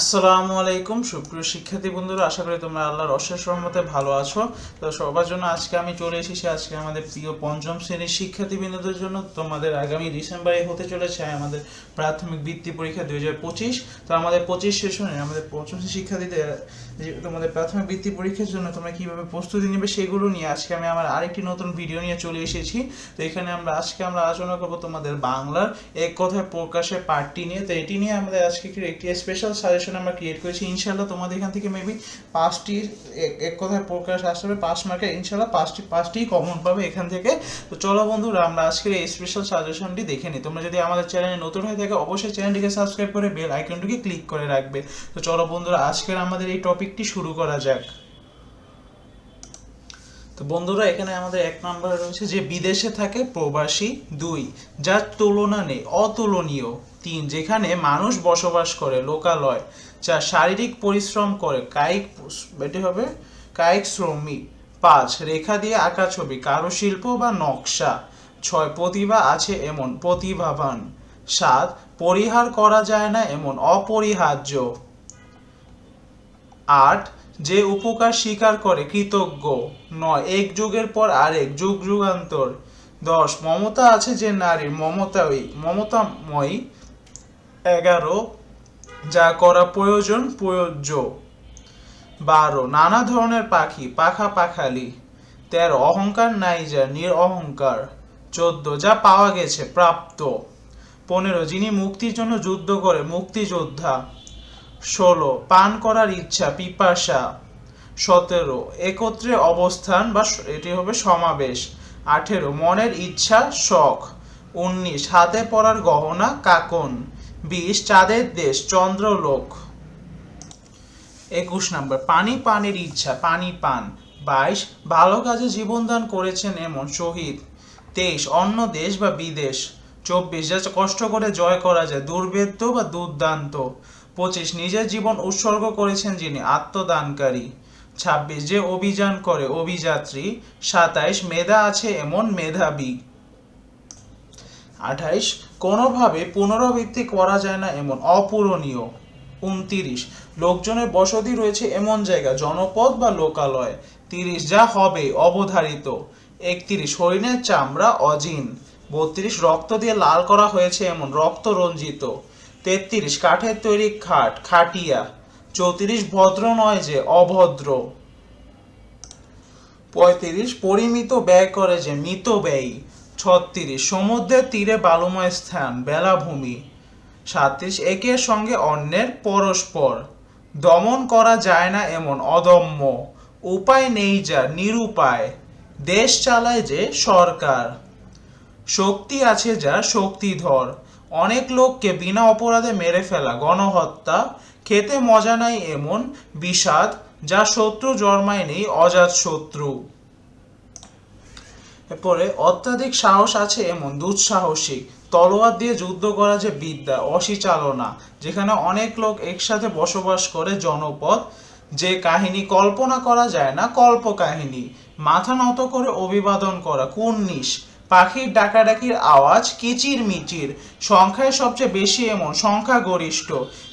আসসালামু আলাইকুম, সুপ্রিয় শিক্ষার্থী বন্ধুরা, আশা করি তোমরা আল্লাহর অশেষ রহমতে ভালো আছো। তো সবার জন্য আজকে আমি চলে এসেছি, আজকে আমাদের প্রিয় পঞ্চম শ্রেণির শিক্ষার্থী বিন্দুদের জন্য। তোমাদের আগামী ডিসেম্বরে হতে চলেছে আমাদের প্রাথমিক বৃত্তি পরীক্ষা দুই হাজার পঁচিশ। তো আমাদের পঁচিশ সেশনে আমাদের পঞ্চম শ্রেণির শিক্ষার্থীদের তোমাদের প্রাথমিক বৃত্তি পরীক্ষার জন্য তোমরা কীভাবে প্রস্তুতি নেবে সেগুলো নিয়ে আজকে আমি আমার আরেকটি নতুন ভিডিও নিয়ে চলে এসেছি। তো এখানে আমরা, আজকে আমরা আলোচনা করব তোমাদের বাংলার এক কথায় প্রকাশের পার্টটি নিয়ে। তো এটি নিয়ে আমাদের আজকে একটি স্পেশাল সাজেশন আমরা ক্রিয়েট করেছি ইনশাল্লাহ তোমাদের এখান থেকে মেবি পাঁচটি, এক কথায় প্রকাশ আসবে পাঁচ মার্কে ইনশাল্লাহ পাঁচটি পাঁচটি কমন পাবে এখান থেকে। তো চলো বন্ধুরা, আমরা আজকের এই স্পেশাল সাজেশনটি দেখে নিই। তোমরা যদি আমাদের চ্যানেলে নতুন হয়ে থাকে, অবশ্যই চ্যানেলটিকে সাবস্ক্রাইব করে বেল আইকনটিকে ক্লিক করে রাখবে। তো চলো বন্ধুরা, আজকের আমাদের এই টপিকটি শুরু করা যাক। তো বন্ধুরা, এখানে আমাদের এক নম্বরে রয়েছে যে বিদেশে থাকে প্রবাসী দুই, যার তুলনা নেই, অতুলনীয় তিন, যেখানে মানুষ বসবাস করে, লোকালয় যা শারীরিক পরিশ্রম করে, কায়িক এটি হবে কায়িক শ্রমিক, পাঁচ, রেখা দিয়ে আঁকা ছবি, কারুশিল্প বা নকশা, ছয়, প্রতিভা আছে এমন, প্রতিভাবান, সাত, পরিহার করা যায় না এমন, অপরিহার্য, আট যে উপকার স্বীকার করে কৃতজ্ঞ। নয়, এক যুগের পর আরেক যুগ যুগান্তর। দশ, মমতা আছে যে নারীর মমতাই, মমতাময়ী। এগারো, যা করা প্রয়োজন প্রয়োজ্য। বারো, নানা ধরনের পাখি, পাখা পাখালি। তেরো, অহংকার নাই যা নির অহংকার চোদ্দ, যা পাওয়া গেছে প্রাপ্ত। পনেরো, যিনি মুক্তির জন্য যুদ্ধ করে মুক্তিযোদ্ধা। ষোলো, পান করার ইচ্ছা, পিপাসা। সতেরো, একত্রে অবস্থান বা এটি হবে সমাবেশ। আঠেরো, মনের ইচ্ছা, শখ। উনিশ, হাতে পরার গহনা, কাকন। বিশ, চাঁদের দেশ, চন্দ্রলোক। একুশ নম্বর, পানি পানের ইচ্ছা, পানি পান। বাইশ, ভালো কাজে জীবনদান করেছেন এমন শহীদ। তেইশ, অন্য দেশ বা বিদেশ। চব্বিশ যা কষ্ট করে জয় করা যায় দুর্বেদ্য বা দুর্দান্ত। পঁচিশ নিজের জীবন উৎসর্গ করেছেন যিনি, আত্মদানকারী। ছাব্বিশ, যে অভিযান করে, অভিযাত্রী। সাতাইশ, মেধা আছে এমন মেধাবী। আঠাইশ, কোনোভাবে পুনরাবৃত্তি করা যায় না এমন অপূরণীয়। উনতিরিশ, লোকজনের বসতি রয়েছে এমন জায়গা, জনপদ বা লোকালয়। তিরিশ, যা হবে অবধারিত। একত্রিশ, হরিণের চামড়া অজিন। বত্রিশ, রক্ত দিয়ে লাল করা হয়েছে এমন রক্ত রঞ্জিত তেত্রিশ, কাঠের তৈরি খাট, খাটিয়া। চৌত্রিশ, ভদ্র নয় যে, অভদ্র। পঁয়ত্রিশ, পরিমিত ব্যয় করে যে, মিত ব্যয়ী। ছত্রিশ, সমুদ্রের তীরে বালুময় স্থান, বেলাভূমি। সাতত্রিশ একের সঙ্গে অন্যের পরস্পর। দমন করা যায় না এমন অদম্য। উপায় নেই যা, নিরুপায়। দেশ চালায় যে, সরকার। শক্তি আছে যা, শক্তিধর। অনেক লোককে বিনা অপরাধে মেরে ফেলা, গণহত্যা, খেতে মজা নাই এমন বিষাদ যা শত্রু জন্মায় নেই অজাত শত্রু। এরপরে, অত্যাধিক সাহস আছে এমন দুঃসাহসিক, তলোয়ার দিয়ে যুদ্ধ করা যে বিদ্যা, অসিচালনা, যেখানে অনেক লোক একসাথে বসবাস করে জনপদ, যে কাহিনী কল্পনা করা যায় না কল্প কাহিনী মাথা নত করে অভিবাদন করা, কুর্নিশ। পাখির ডাকাডাকির আওয়াজ কিচির মিচির সংখ্যায় সবচেয়ে বেশি এমন সংখ্যা গরিষ্ঠ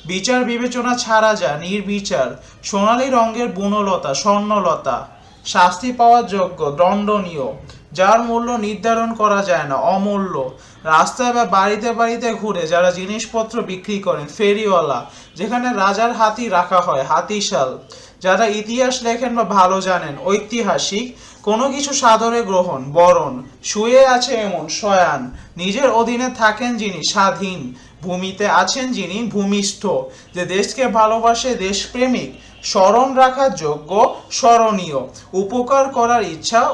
বিচার বিবেচনা ছাড়া যা নির্বিচার, সোনালী রঙের বুনলতা, স্বর্ণলতা। শাস্তি পাওয়ার যোগ্য, দণ্ডনীয়, যার মূল্য নির্ধারণ করা যায় না, অমূল্য। রাস্তায় বা বাড়িতে বাড়িতে ঘুরে যারা জিনিসপত্র বিক্রি করেন, ফেরিওয়ালা, যেখানে রাজার হাতি রাখা হয়, হাতিশাল। যারা ইতিহাস লেখেন বা ভালো জানেন, ঐতিহাসিক কোনো কিছু সাদরে গ্রহণ, বরণ, শুয়ে আছে এমন শয়ান। নিজের অধীনে থাকেন যিনি স্বাধীন, ভূমিতে আছেন যিনি ভূমিষ্ঠ। যে দেশকে ভালোবাসে দেশপ্রেমিক, স্মরণ রাখার যোগ্য স্মরণীয়। উপকার করার ইচ্ছা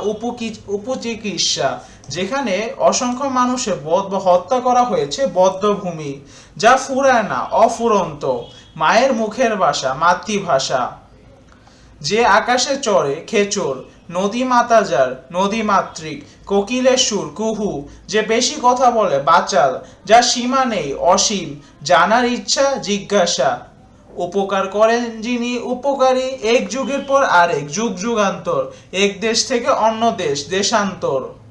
উপচিকিৎসা। যেখানে অসংখ্য মানুষের বধ বা হত্যা করা হয়েছে বদ্ধভূমি, যা ফুরায় না, অফুরন্ত। মায়ের মুখের ভাষা, মাতৃভাষা। যে আকাশে চড়ে, খেচর। নদী মাতাজার নদী মাতৃক, কোকিলের সুর, কুহু, যে বেশি কথা বলে, বাচাল যা সীমা নেই, অসীম, জানার ইচ্ছা, জিজ্ঞাসা। উপকার করেন যিনি, উপকারী, এক যুগের পর আরেক, যুগ যুগান্তর, এক দেশ থেকে অন্য দেশ, দেশান্তর।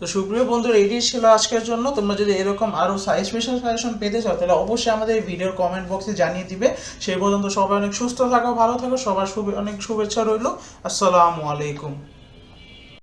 তো সুপ্রিয় বন্ধুরা, এটি ছিল আজকের জন্য। তোমরা যদি এরকম আরও স্পেশাল সাজেশন পেতে চাও, তাহলে অবশ্যই আমাদের ভিডিওর কমেন্ট বক্সে জানিয়ে দিবে। সেই পর্যন্ত সবাই অনেক সুস্থ থাকো, ভালো থাকো, সবার শুভে অনেক শুভেচ্ছা রইল। আসসালামু আলাইকুম।